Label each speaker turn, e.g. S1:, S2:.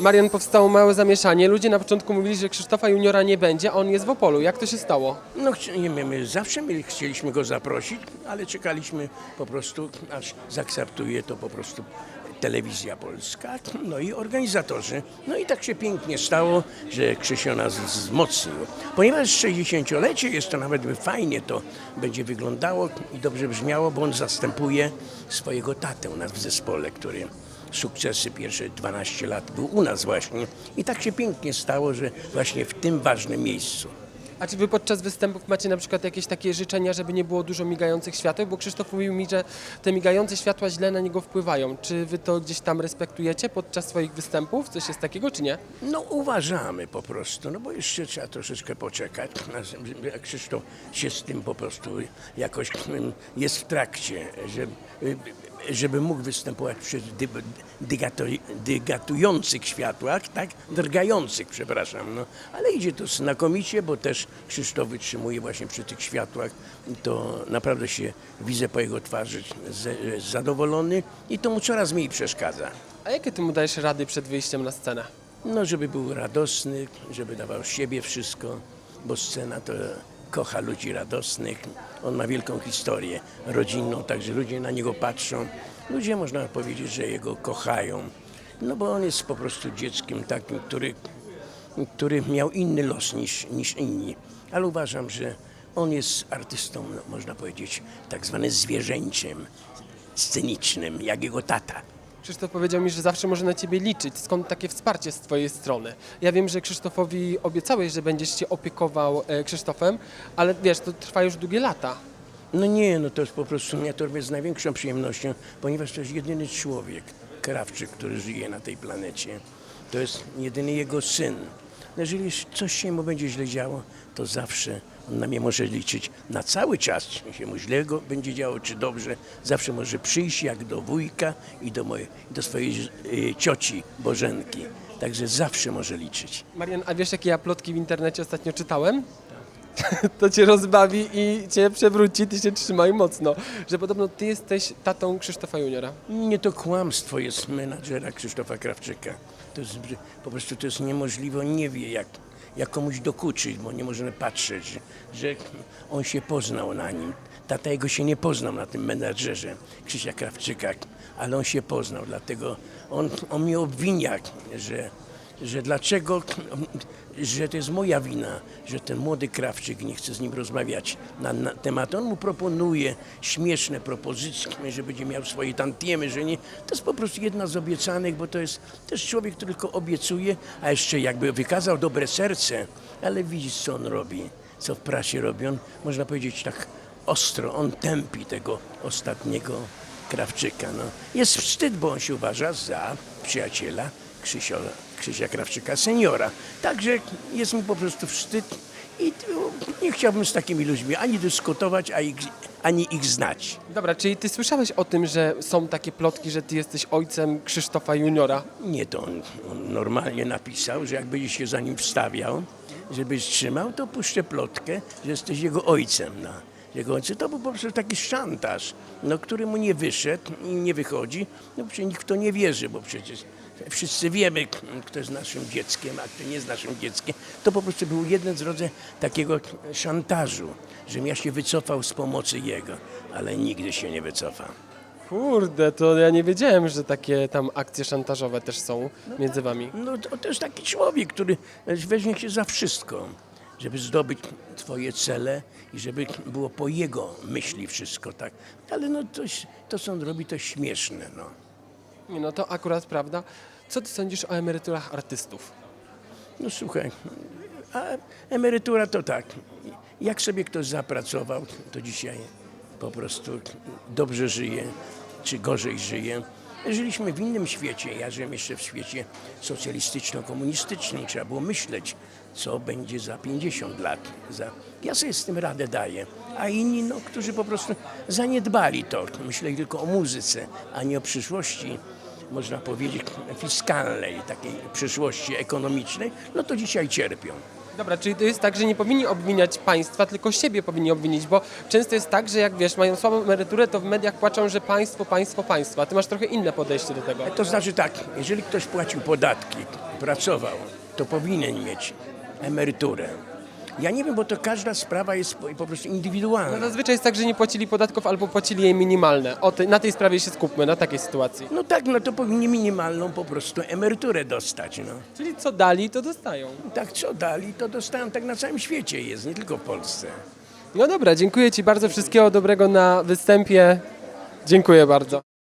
S1: Marian, powstało małe zamieszanie. Ludzie na początku mówili, że Krzysztofa Juniora nie będzie, a on jest w Opolu. Jak to się stało?
S2: No nie wiem, zawsze my chcieliśmy go zaprosić, ale czekaliśmy po prostu, aż zaakceptuje to po prostu telewizja polska, no i organizatorzy. No i tak się pięknie stało, że Krzysio nas wzmocnił. Ponieważ 60-lecie jest to nawet fajnie to będzie wyglądało i dobrze brzmiało, bo on zastępuje swojego tatę u nas w zespole, który sukcesy pierwsze 12 lat był u nas właśnie. I tak się pięknie stało, że właśnie w tym ważnym miejscu.
S1: A czy wy podczas występów macie na przykład jakieś takie życzenia, żeby nie było dużo migających świateł? Bo Krzysztof mówił mi, że te migające światła źle na niego wpływają. Czy wy to gdzieś tam respektujecie podczas swoich występów? Coś jest takiego, czy nie?
S2: No uważamy po prostu, no bo jeszcze trzeba troszeczkę poczekać. Krzysztof się z tym po prostu jakoś mm, jest w trakcie, żeby, żeby mógł występować przy dy, dygatujących światłach, tak? Drgających, przepraszam. No. Ale idzie to znakomicie, bo też Krzysztof wytrzymuje właśnie przy tych światłach. To naprawdę się widzę po jego twarzy z, zadowolony i to mu coraz mniej przeszkadza.
S1: A jakie ty mu dajesz rady przed wyjściem na scenę?
S2: No, żeby był radosny, żeby dawał siebie wszystko, bo scena to kocha ludzi radosnych. On ma wielką historię rodzinną, także ludzie na niego patrzą. Ludzie, można powiedzieć, że jego kochają, no bo on jest po prostu dzieckiem takim, który, który miał inny los niż, niż inni. Ale uważam, że on jest artystą, no, można powiedzieć, tak zwanym zwierzęciem scenicznym, jak jego tata.
S1: Krzysztof powiedział mi, że zawsze może na ciebie liczyć. Skąd takie wsparcie z twojej strony? Ja wiem, że Krzysztofowi obiecałeś, że będziesz się opiekował e, Krzysztofem, ale wiesz, to trwa już długie lata.
S2: No nie, no to jest po prostu, ja to robię z największą przyjemnością, ponieważ to jest jedyny człowiek, Krawczyk, który żyje na tej planecie. To jest jedyny jego syn. Jeżeli coś się mu będzie źle działo, to zawsze on na mnie może liczyć na cały czas. Czy się mu źle będzie działo, czy dobrze, zawsze może przyjść jak do wujka i do, mojej, do swojej y, cioci Bożenki. Także zawsze może liczyć.
S1: Marian, a wiesz, jakie ja plotki w internecie ostatnio czytałem? to cię rozbawi i cię przewróci, ty się trzymaj mocno. Że podobno ty jesteś tatą Krzysztofa Juniora.
S2: Nie to kłamstwo jest menadżera Krzysztofa Krawczyka. To jest, po prostu to jest niemożliwe. On nie wie, jak, jak komuś dokuczyć, bo nie możemy patrzeć, że, że on się poznał na nim. Tata jego się nie poznał na tym menadżerze Krzysia Krawczyka, ale on się poznał, dlatego on, on mnie obwinia, że, że dlaczego, że to jest moja wina, że ten młody Krawczyk nie chce z nim rozmawiać na, na temat. On mu proponuje śmieszne propozycje, że będzie miał swoje tantiemy, że nie. To jest po prostu jedna z obiecanych, bo to jest też człowiek, który tylko obiecuje, a jeszcze jakby wykazał dobre serce, ale widzisz, co on robi, co w prasie robi. On, można powiedzieć tak ostro, on tępi tego ostatniego Krawczyka. No. Jest wstyd, bo on się uważa za przyjaciela Krzysio, Krzysia Krawczyka seniora. Także jest mu po prostu wstyd i nie chciałbym z takimi ludźmi ani dyskutować, ani ich znać.
S1: Dobra, czyli ty słyszałeś o tym, że są takie plotki, że ty jesteś ojcem Krzysztofa Juniora?
S2: Nie, to on, on normalnie napisał, że jak się za nim wstawiał, żebyś trzymał, to puszczę plotkę, że jesteś jego ojcem. No. Jego ojcem to był po prostu taki szantaż, no, który mu nie wyszedł i nie wychodzi. No przecież nikt w to nie wierzy, bo przecież wszyscy wiemy, kto jest naszym dzieckiem, a kto nie jest naszym dzieckiem. To po prostu był jeden z rodzajów takiego szantażu, żebym ja się wycofał z pomocy jego, ale nigdy się nie wycofam.
S1: Kurde, to ja nie wiedziałem, że takie tam akcje szantażowe też są między wami.
S2: No to, to jest taki człowiek, który weźmie się za wszystko, żeby zdobyć twoje cele i żeby było po jego myśli wszystko, tak. Ale no to, to co on robi, to śmieszne, no.
S1: No to akurat prawda. Co ty sądzisz o emeryturach artystów?
S2: No słuchaj, a emerytura to tak, jak sobie ktoś zapracował, to dzisiaj po prostu dobrze żyje, czy gorzej żyje. Żyliśmy w innym świecie, ja żyłem jeszcze w świecie socjalistyczno-komunistycznym. Trzeba było myśleć, co będzie za 50 lat. Za... Ja sobie z tym radę daję. A inni, no, którzy po prostu zaniedbali to, myśleli tylko o muzyce, a nie o przyszłości można powiedzieć, fiskalnej, takiej przyszłości ekonomicznej, no to dzisiaj cierpią.
S1: Dobra, czyli to jest tak, że nie powinni obwiniać państwa, tylko siebie powinni obwinić, bo często jest tak, że jak wiesz, mają słabą emeryturę, to w mediach płaczą, że państwo, państwo, państwo, a ty masz trochę inne podejście do tego.
S2: To znaczy tak, jeżeli ktoś płacił podatki, pracował, to powinien mieć emeryturę. Ja nie wiem, bo to każda sprawa jest po, prostu
S1: No
S2: indywidualna.
S1: zazwyczaj jest tak, że nie płacili podatków albo płacili je minimalne. O tej, na tej sprawie się skupmy, na takiej sytuacji.
S2: No tak, no to powinni minimalną po prostu emeryturę dostać. No.
S1: Czyli co dali, to dostają.
S2: Tak co dali, to dostałem, tak na całym świecie jest, nie tylko w Polsce.
S1: No dobra, dziękuję Ci bardzo, wszystkiego dobrego na występie. Dziękuję bardzo.